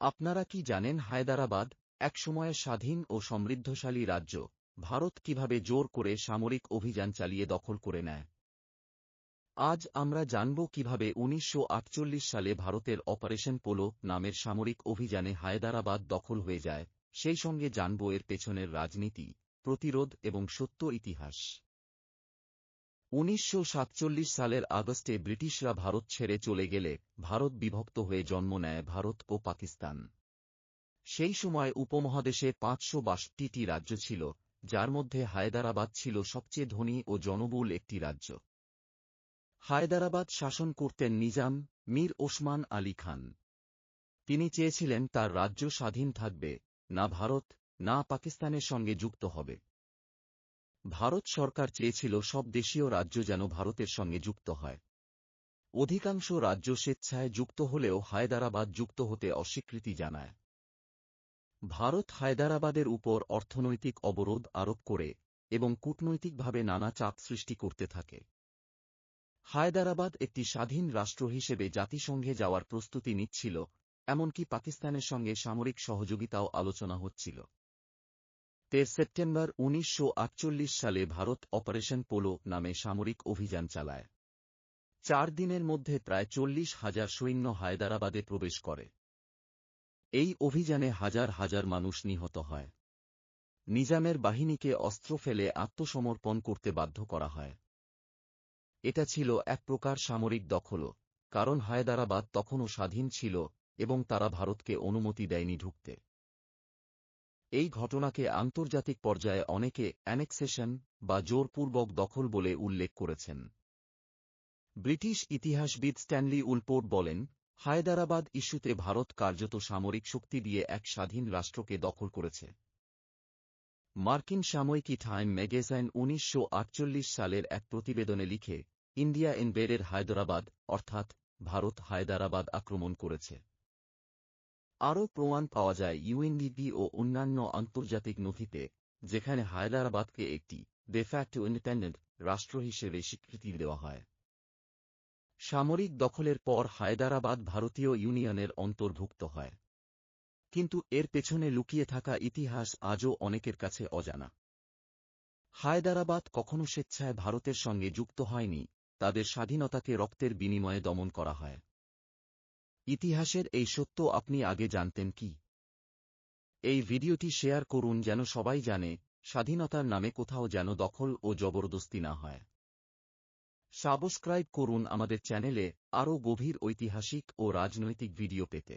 আপনারা কি জানেন হায়দারাবাদ একসময়ে স্বাধীন ও সমৃদ্ধশালী রাজ্য? ভারত কীভাবে জোর করে সামরিক অভিযান চালিয়ে দখল করে নেয়? আজ আমরা জানব কীভাবে উনিশশো আটচল্লিশ সালে ভারতের অপারেশন পোলো নামের সামরিক অভিযানে হায়দারাবাদ দখল হয়ে যায়। সেই সঙ্গে জানব এর পেছনের রাজনীতি, প্রতিরোধ এবং সত্য ইতিহাস। উনিশশো সাতচল্লিশ সালের আগস্টে ব্রিটিশরা ভারত ছেড়ে চলে গেলে ভারত বিভক্ত হয়ে জন্ম নেয় ভারত ও পাকিস্তান। সেই সময় উপমহাদেশে পাঁচশো বাষট্টিটি রাজ্য ছিল, যার মধ্যে হায়দারাবাদ ছিল সবচেয়ে ধনী ও জনবুল একটি রাজ্য। হায়দারাবাদ শাসন করতেন নিজাম, মীর ওসমান আলী খান। তিনি চেয়েছিলেন তার রাজ্য স্বাধীন থাকবে, না ভারত, না পাকিস্তানের সঙ্গে যুক্ত হবে। ভারত সরকার চেয়েছিল সব দেশীয় রাজ্য যেন ভারতের সঙ্গে যুক্ত হয়। অধিকাংশ রাজ্য স্বেচ্ছায় যুক্ত হলেও হায়দারাবাদ যুক্ত হতে অস্বীকৃতি জানায়। ভারত হায়দারাবাদের উপর অর্থনৈতিক অবরোধ আরোপ করে এবং কূটনৈতিকভাবে নানা চাপ সৃষ্টি করতে থাকে। হায়দারাবাদ একটি স্বাধীন রাষ্ট্র হিসেবে জাতিসংঘে যাওয়ার প্রস্তুতি নিচ্ছিল, এমনকি পাকিস্তানের সঙ্গে সামরিক সহযোগিতাও আলোচনা হচ্ছিল। তের সেপ্টেম্বর উনিশশো আটচল্লিশ সালে ভারত অপারেশন পোলো নামে সামরিক অভিযান চালায়। চার দিনের মধ্যে প্রায় চল্লিশ হাজার সৈন্য হায়দারাবাদে প্রবেশ করে। এই অভিযানে হাজার হাজার মানুষ নিহত হয়। নিজামের বাহিনীকে অস্ত্র ফেলে আত্মসমর্পণ করতে বাধ্য করা হয়। এটা ছিল এক প্রকার সামরিক দখল কারণ হায়দারাবাদ তখনও স্বাধীন ছিল এবং তারা ভারতকে অনুমতি দেয়নি ঢুকতে। এই ঘটনাকে আন্তর্জাতিক পর্যায়ে অনেকে অ্যানেক্সেশন বা জোরপূর্বক দখল বলে উল্লেখ করেছেন। ব্রিটিশ ইতিহাসবিদ স্ট্যানলি উলপোর্ট বলেন, হায়দারাবাদ ইস্যুতে ভারত কার্যত সামরিক শক্তি দিয়ে এক স্বাধীন রাষ্ট্রকে দখল করেছে। মার্কিন সাময়িকী টাইম ম্যাগাজিন উনিশশো সালের এক প্রতিবেদনে লিখে, ইন্ডিয়া ইনভেডের হায়দরাবাদ, অর্থাৎ, ভারত হায়দারাবাদ আক্রমণ করেছে। আরও প্রমাণ পাওয়া যায় ইউএনডিপি ও অন্যান্য আন্তর্জাতিক নথিতে, যেখানে হায়দারাবাদকে একটি ডেফ্যাক্ট ইন্ডিপেন্ডেন্ট রাষ্ট্র হিসেবে স্বীকৃতি দেওয়া হয়। সামরিক দখলের পর হায়দারাবাদ ভারতীয় ইউনিয়নের অন্তর্ভুক্ত হয়। কিন্তু এর পেছনে লুকিয়ে থাকা ইতিহাস আজও অনেকের কাছে অজানা। হায়দারাবাদ কখনো স্বেচ্ছায় ভারতের সঙ্গে যুক্ত হয়নি, তাদের স্বাধীনতাকে রক্তের বিনিময়ে দমন করা হয়। ইতিহাসের এই সত্য আপনি আগে জানতেন কি? এই ভিডিওটি শেয়ার করুন যেন সবাই জানে, স্বাধীনতার নামে কোথাও যেন দখল ও জবরদস্তি না হয়। সাবস্ক্রাইব করুন আমাদের চ্যানেলে আরও গভীর ঐতিহাসিক ও রাজনৈতিক ভিডিও পেতে।